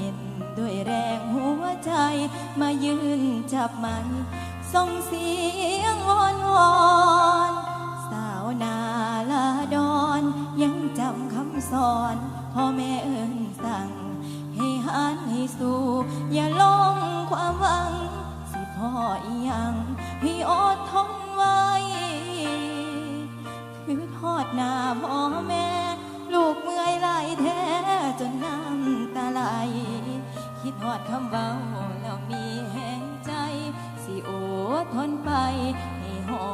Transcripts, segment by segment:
มิด้วยแรงหัวใจมายืนจับมันส่งเสียงวอนวอนสาวนาลาดอนยังจำคำสอนพ่อแม่เอิญสั่ง ให้หันให้สู้ อย่าลงความหวัง สิพ่ออยังให้อดทนไว้คือทอดหน้าพ่อแม่ ลูกเมื่อยไหลแท้จนน้ำ คิดหอดคำเบาแล้วมีแห่งใจ สิโอทนไป ให้หอ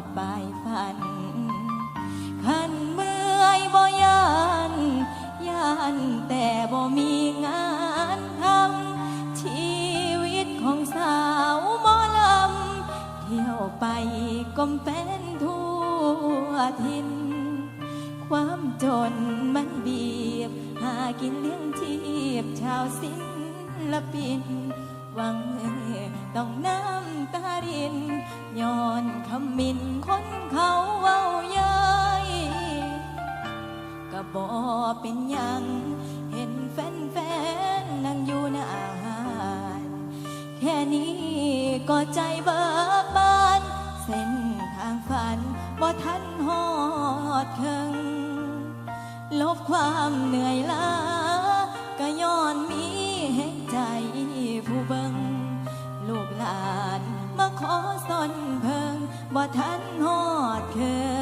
ดปลายฝัน ขันเมื่อยบ่ยันยันแต่บ่มีงานทำชีวิตของสาวหมอลำ เที่ยวไปก้มเป็นทั่วทิน ความจนมันบีบ หากินเลี้ยงชีพชาวศิ ลปิน หวังมือต้องน้ำตารินย้อนคำมินคนเขาเว้าเย้ยก็บอเป็นยัง เห็นแฟนๆนั่งอยู่หน้าอาแค่นี้ก็ใจเบิกบาน เส้นทางฝันบ่ทันหอดเคิงลบความเหนื่อยล้า นเพิงบ่ทันหอดเคิง